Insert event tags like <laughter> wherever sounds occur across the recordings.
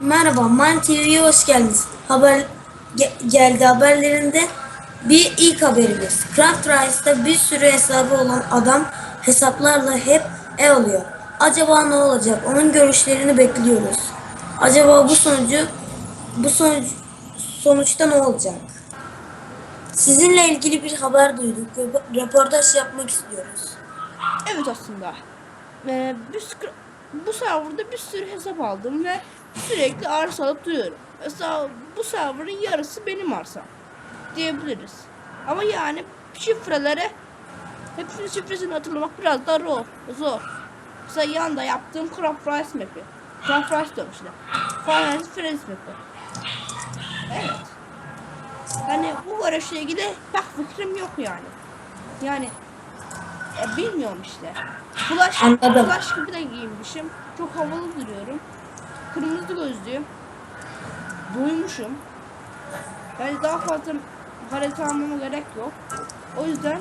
Merhaba, Man TV'ye hoş geldiniz. Haber ge- geldi haberlerinde bir ilk haberimiz. Craft Rice'da bir sürü hesabı olan adam hesaplarla hep ev alıyor. Acaba ne olacak? Onun görüşlerini bekliyoruz. Acaba bu sonucu bu sonuç sonuçta ne olacak? Sizinle ilgili bir haber duyduk. Röp- Röportaj yapmak istiyoruz. Evet aslında. Ve bir bu serverda bir sürü hesap aldım ve sürekli arsa alıp duruyorum. Mesela bu serverın yarısı benim arsam diyebiliriz. Ama yani şifrelere hepsinin şifresini hatırlamak biraz daha zor. zor. Mesela yanında yaptığım Craft Rice map'i. Craft Rice diyorum işte. Finance Friends map'i. Evet. Hani bu araçla ilgili pek fikrim yok yani. Yani e, bilmiyorum işte. Flash, Anladım. flash gibi de giyinmişim. Çok havalı duruyorum. Kırmızı gözlüyüm. Doymuşum. Yani daha fazla harita almama gerek yok. O yüzden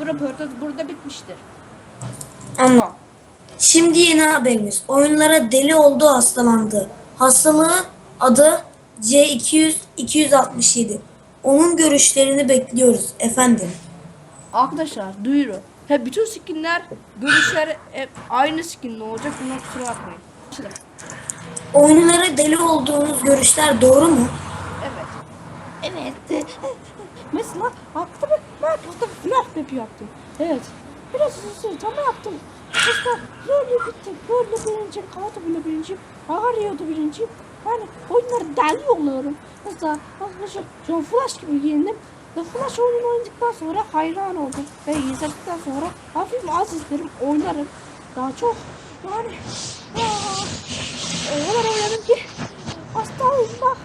bu röportaj burada bitmiştir. Ama şimdi yeni haberimiz. Oyunlara deli oldu hastalandı. Hastalığı adı C200 267. Onun görüşlerini bekliyoruz efendim. Arkadaşlar duyuru. He bütün skinler görüşler hep aynı skinli olacak. Buna kusura bakmayın. Başladım. Oyunlara deli olduğunuz görüşler doğru mu? Evet. Evet. <laughs> Mesela aklıma Minecraft'ta FNAF map yaptım. Evet. Biraz hızlı ama yaptım. Mesela böyle bitti. Böyle birinci, Kağıtı bile birinci, Ağrıyor'da birinci. Yani oyunları deli yolluyorum. Mesela arkadaşlar şu an Flash gibi giyindim. Ve Flash oyunu oynadıktan sonra hayran oldum. Ve izledikten sonra hafif az izlerim, oynarım. Daha çok yani aa, o kadar oynadım ki hasta oldum bak.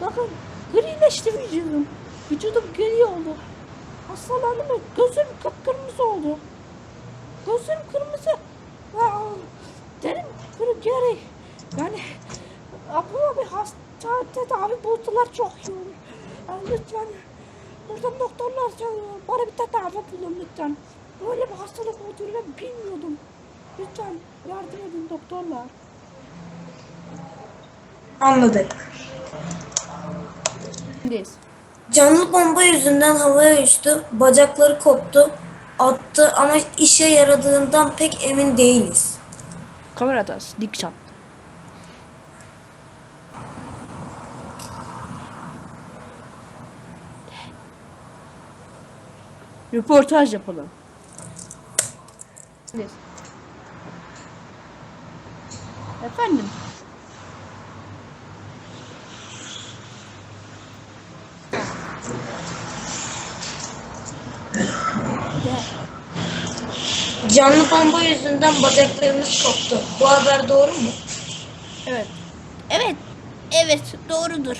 Bakın grileşti vücudum. Vücudum gri oldu. Hastalandım ve gözüm kıpkırmızı oldu. Gözüm kırmızı. Aa, derim böyle geri. Yani aklıma bir hasta tedavi bulsalar çok iyi olur. Yani lütfen buradan doktorlar çağırıyor. Bana bir tedavi bulun lütfen. Böyle bir hastalık olduğunu ben bilmiyordum. Lütfen yardım edin doktorlar. Anladık. Biz. Canlı bomba yüzünden havaya uçtu, bacakları koptu, attı ama işe yaradığından pek emin değiliz. Kamerada dik Röportaj yapalım. Efendim. Canlı bomba yüzünden bacaklarımız koptu. Bu haber doğru mu? Evet. Evet. Evet doğrudur.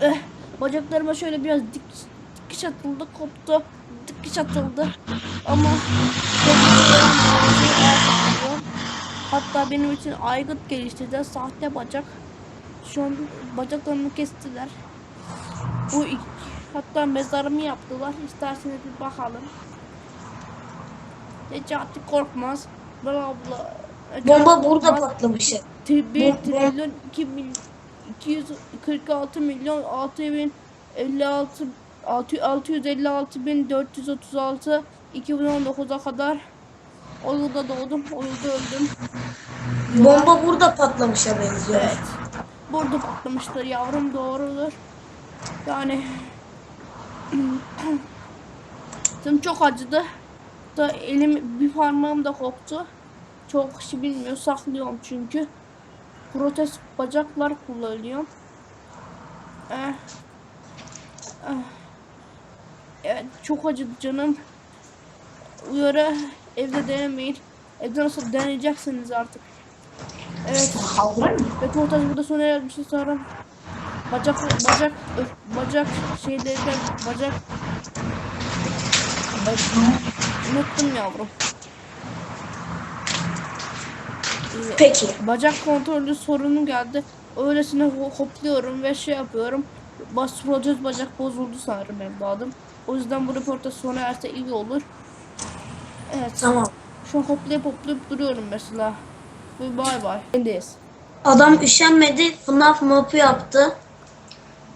Eh, bacaklarıma şöyle biraz dik dikiş atıldı koptu. Dikiş atıldı. Ama Hatta benim için aygıt geliştirdiler. Sahte bacak. Şu an bacaklarımı kestiler. Bu ilk, hatta mezarımı yaptılar. İsterseniz bir bakalım. Hiç Necati Korkmaz. Bravo. Bomba burada patlamış. 1 trilyon 2 milyon 246 milyon 6056 656.436 2019'a kadar Orada doğdum, o orada öldüm. Diyorlar. Bomba burada patlamışa benziyor. Evet. Burada patlamıştır yavrum doğrudur. Yani <clears throat> Tüm çok acıdı. Da elim bir parmağım da koptu. Çok şey kişi bilmiyor saklıyorum çünkü. Protez bacaklar kullanıyorum. Eh. Eh. Evet çok acıdı canım. Uyarı evde denemeyin. Evde nasıl deneyeceksiniz artık. Evet. Röportaj burada sona ermiş sonra bacak bacak öf, bacak şeyleri de bacak Bak, unuttum yavrum. Ee, Peki. Bacak kontrolü sorunu geldi. Öylesine ho- hopluyorum ve şey yapıyorum. Bas protez bacak bozuldu sanırım evladım. O yüzden bu raporta sona erse iyi olur. Evet. Tamam. Şu an hoplayıp hoplayıp duruyorum mesela. Ve bay bay. Bendeyiz. Adam üşenmedi. FNAF mapı yaptı.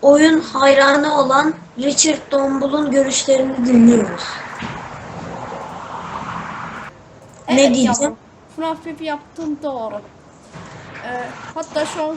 Oyun hayranı olan Richard Dombul'un görüşlerini dinliyoruz. Evet, ne diyeceğim? Yavrum. FNAF yaptım doğru. Ee, hatta şu an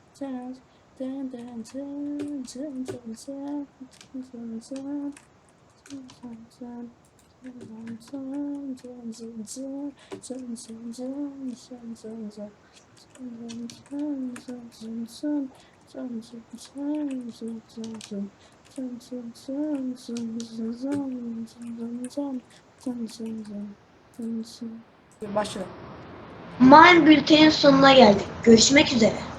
Başla. Mine bültenin sonuna geldik. Görüşmek üzere.